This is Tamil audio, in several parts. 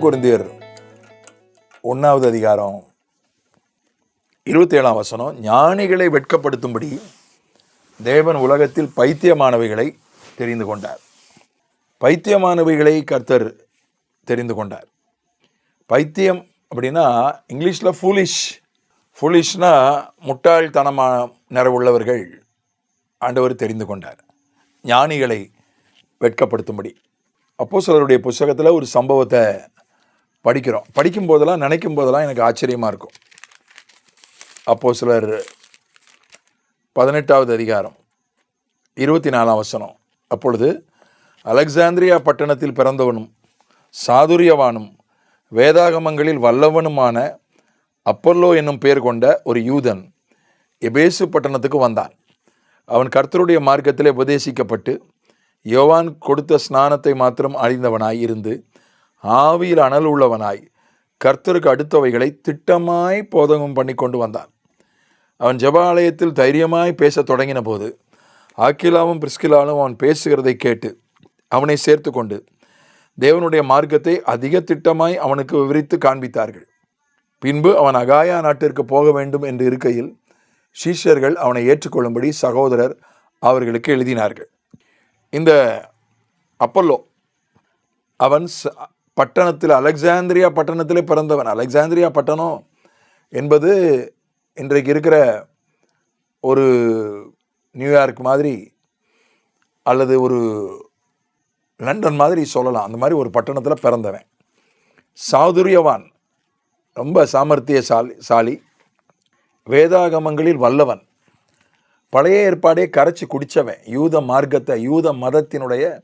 குருந்தியர் ஒன்றாவது அதிகாரம் இருபத்தி ஏழாம் வசனம் ஞானிகளை வெட்கப்படுத்தும்படி தேவன் உலகத்தில் பைத்தியமானவைகளை தெரிந்து கொண்டார். பைத்தியமானவைகளை கர்த்தர் தெரிந்து கொண்டார். பைத்தியம் அப்படின்னா இங்கிலீஷில் ஃபூலிஷ் ஃபூலிஷ்னா முட்டாள்தனமான நிறவுள்ளவர்கள் ஆண்டவர் தெரிந்து கொண்டார். ஞானிகளை வெட்கப்படுத்தும்படி. அப்போ சிலருடைய புஸ்தகத்தில் ஒரு சம்பவத்தை படிக்கிறோம். படிக்கும் போதெல்லாம் நினைக்கும் போதெல்லாம் எனக்கு ஆச்சரியமாக இருக்கும். அப்போது சிலர் பதினெட்டாவது அதிகாரம் இருபத்தி நாலாம் வசனம். அப்பொழுது அலெக்சாந்திரியா பட்டணத்தில் பிறந்தவனும் சாதுரியவானும் வேதாகமங்களில் வல்லவனுமான அப்பல்லோ என்னும் பெயர் கொண்ட ஒரு யூதன் எபேசு பட்டணத்துக்கு வந்தான். அவன் கர்த்தருடைய மார்க்கத்திலே உபதேசிக்கப்பட்டு யோவான் கொடுத்த ஸ்நானத்தை மாத்திரம் அறிந்தவனாய் இருந்து ஆவியில் அனல் உள்ளவனாய் கர்த்தருக்கு அடுத்தவைகளை திட்டமாய் போதகம் பண்ணி கொண்டு வந்தான். அவன் ஜபாலயத்தில் தைரியமாய் பேசத் தொடங்கின போது ஆக்கிலாவும் பிரிஸ்கிலாலும் அவன் பேசுகிறதை கேட்டு அவனை சேர்த்து கொண்டு தேவனுடைய மார்க்கத்தை அதிக திட்டமாய் அவனுக்கு விவரித்து காண்பித்தார்கள். பின்பு அவன் அகாயா நாட்டிற்கு போக வேண்டும் என்று இருக்கையில் சீஷர்கள் அவனை ஏற்றுக்கொள்ளும்படி சகோதரர் அவர்களுக்கு எழுதினார்கள். இந்த அப்பல்லோ அவன் ச- பட்டணத்தில் அலெக்சாந்திரியா பட்டணத்திலே பிறந்தவன். அலெக்சாந்திரியா பட்டணம் என்பது இன்றைக்கு இருக்கிற ஒரு நியூயார்க் மாதிரி அல்லது ஒரு லண்டன் மாதிரி சொல்லலாம். அந்த மாதிரி ஒரு பட்டணத்தில் பிறந்தவன். சாதுரியவான். ரொம்ப சாமர்த்தியசாலி சாலி. வேதாகமங்களில் வல்லவன். பழைய ஏற்பாடே கரைச்சி குடித்தவன் யூத மார்க்கத்தை யூத மதத்தினுடைய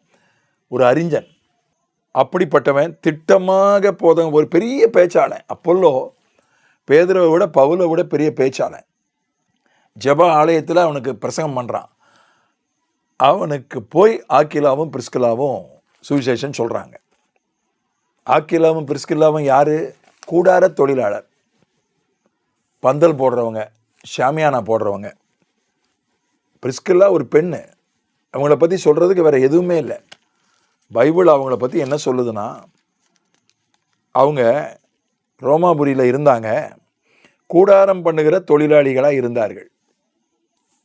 ஒரு அறிஞன். அப்படிப்பட்டவன் திட்டமாக போதவன் ஒரு பெரிய பேச்சாளன் அப்பல்லோ பேதரவை விட பவுலை விட பெரிய பேச்சாளன் ஜப ஆலயத்தில் அவனுக்கு பிரசங்கம் பண்ணுறான் அவனுக்கு போய் ஆக்கிலாவும் பிரிஸ்கிலாவும் சுவிசேஷன் சொல்கிறாங்க ஆக்கிலாவும் பிரிஸ்கில்லாவும் யார்? கூடார தொழிலாளர். பந்தல் போடுறவங்க ஷாமியானா போடுறவங்க. பிரிஸ்கில்லா ஒரு பெண்ணு. அவங்கள பற்றி சொல்கிறதுக்கு வேறு எதுவுமே இல்லை. பைபிள் அவங்கள பற்றி என்ன சொல்லுதுன்னா அவங்க ரோமாபுரியில் இருந்தாங்க. கூடாரம் பண்ணுகிற தொழிலாளிகளாக இருந்தார்கள்.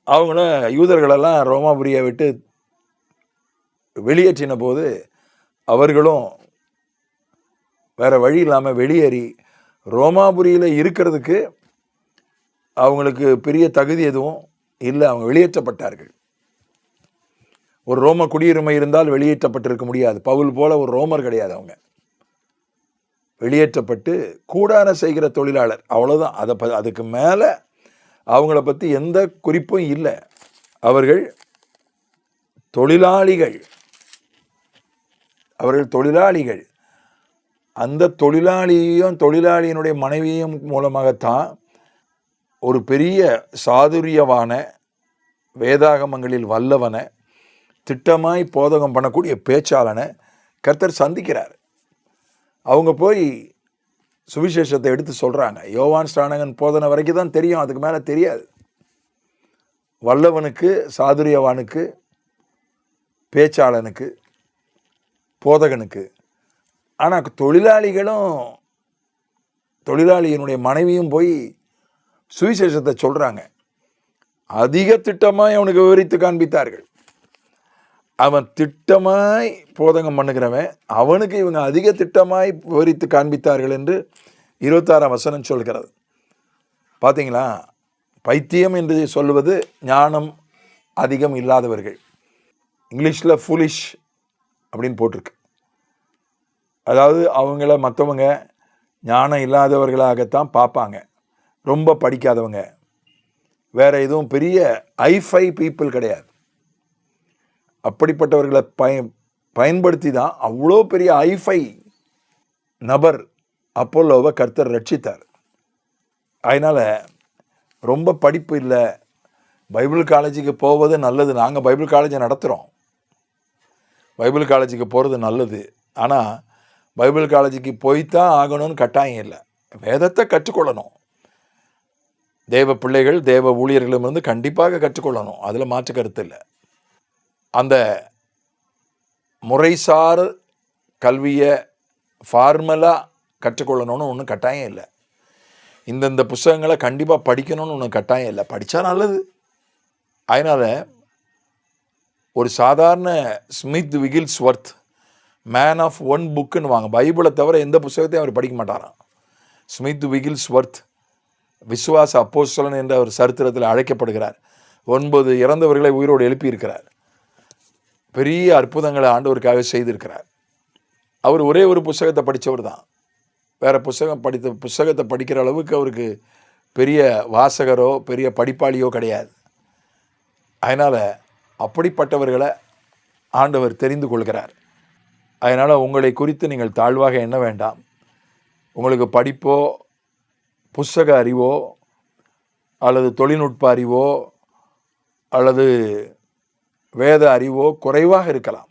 அவங்கள யூதர்களெல்லாம் ரோமாபுரியை விட்டு வெளியேற்றின போது அவர்களும் வேறு வழி இல்லாமல் வெளியேறி ரோமாபுரியில் இருக்கிறதுக்கு அவங்களுக்கு பெரிய தகுதி எதுவும் இல்லை அவங்க வெளியேற்றப்பட்டார்கள். ஒரு ரோம குடியுரிமை இருந்தால் வெளியேற்றப்பட்டிருக்க முடியாது. பவுல் போல ஒரு ரோமர் கிடையாது அவங்க. வெளியேற்றப்பட்டு கூடார செய்கிற தொழிலாளர். அவ்வளோதான் அதை ப அதுக்கு மேலே அவங்கள பற்றி எந்த குறிப்பும் இல்லை. அவர்கள் தொழிலாளிகள். அவர்கள் தொழிலாளிகள். அந்த தொழிலாளியையும் தொழிலாளியினுடைய மனைவியும் மூலமாகத்தான் ஒரு பெரிய சாதுரியவான வேதாகமங்களில் வல்லவன திட்டமாய் போதகம் பண்ணக்கூடிய பேச்சாளனை கர்த்தர் சந்திக்கிறார். அவங்க போய் சுவிசேஷத்தை எடுத்து சொல்கிறாங்க யோவான் ஸ்டானகன் போதனை வரைக்கும் தான் தெரியும் அதுக்கு மேலே தெரியாது. வல்லவனுக்கு சாதுரியவானுக்கு பேச்சாளனுக்கு போதகனுக்கு. ஆனால் தொழிலாளிகளும் தொழிலாளியினுடைய மனைவியும் போய் சுவிசேஷத்தை சொல்கிறாங்க அதிக திட்டமாக அவனுக்கு விவரித்து காண்பித்தார்கள். அவன் திட்டமாய் போதகம் பண்ணுகிறவன் அவனுக்கு இவங்க அதிக திட்டமாய் விவரித்து காண்பித்தார்கள் என்று இருபத்தாறாம் வசனம் சொல்கிறது. பார்த்தீங்களா பைத்தியம் என்று சொல்வது ஞானம் அதிகம் இல்லாதவர்கள். இங்கிலீஷில் ஃபுலிஷ் அப்படின்னு போட்டிருக்கு. அதாவது அவங்கள மற்றவங்க ஞானம் இல்லாதவர்களாகத்தான் பார்ப்பாங்க. ரொம்ப படிக்காதவங்க. வேறு எதுவும் பெரிய ஐஃபை பீப்புள் கிடையாது. அப்படிப்பட்டவர்களை பய பயன்படுத்தி தான் அவ்வளோ பெரிய ஐஃபை நபர் அப்போலோவை கர்த்தர் ரட்சித்தார். அதனால் ரொம்ப படிப்பு இல்லை. பைபிள் காலேஜுக்கு போவது நல்லது. நாங்கள் பைபிள் காலேஜை நடத்துகிறோம் பைபிள் காலேஜுக்கு போகிறது நல்லது. ஆனால் பைபிள் காலேஜுக்கு போய்த்தான் ஆகணும்னு கட்டாயம் இல்லை. வேதத்தை கற்றுக்கொள்ளணும். தேவ பிள்ளைகள் தேவ ஊழியர்களிடமிருந்து கண்டிப்பாக கற்றுக்கொள்ளணும். அதில் மாற்று கருத்து இல்லை. அந்த முறைசார் கல்வியை ஃபார்மலாக கற்றுக்கொள்ளணும்னு ஒன்றும் கட்டாயம் இல்லை. இந்தந்த புஸ்தகங்களை கண்டிப்பாக படிக்கணும்னு ஒன்றும் கட்டாயம் இல்லை. படித்தா நல்லது. அதனால் ஒரு சாதாரண Smith Wigglesworth man of one புக்குன்னு வாங்க. பைபிளை தவிர எந்த புஸ்தகத்தையும் அவர் படிக்க மாட்டாராம். ஸ்மித் விகில்ஸ்வர்த் விசுவாச அப்போஸ்தலன் என்ற ஒரு சரித்திரத்தில் அழைக்கப்படுகிறார். ஒன்பது இறந்தவர்களை உயிரோடு எழுப்பியிருக்கிறார். பெரிய அற்புதங்களை ஆண்டவருக்காக செய்திருக்கிறார். அவர் ஒரே ஒரு புஸ்தகத்தை படித்தவர் தான். வேறு புஸ்தகம் படித்த புஸ்தகத்தை படிக்கிற அளவுக்கு அவருக்கு பெரிய வாசகரோ பெரிய படிப்பாளியோ கிடையாது. அதனால் அப்படிப்பட்டவர்களை ஆண்டவர் தெரிந்து கொள்கிறார். அதனால் உங்களை குறித்து நீங்கள் தாழ்வாக எண்ண வேண்டாம். உங்களுக்கு படிப்போ புஸ்தக அறிவோ அல்லது தொழில்நுட்ப அறிவோ அல்லது வேத அறிவோ குறைவாக இருக்கலாம்.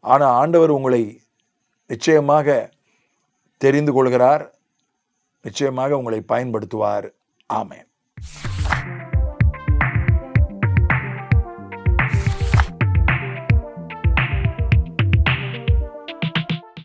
ஆனால் ஆண்டவர் உங்களை நிச்சயமாக தெரிந்து கொள்கிறார். நிச்சயமாக உங்களை பயன்படுத்துவார். ஆமேன்.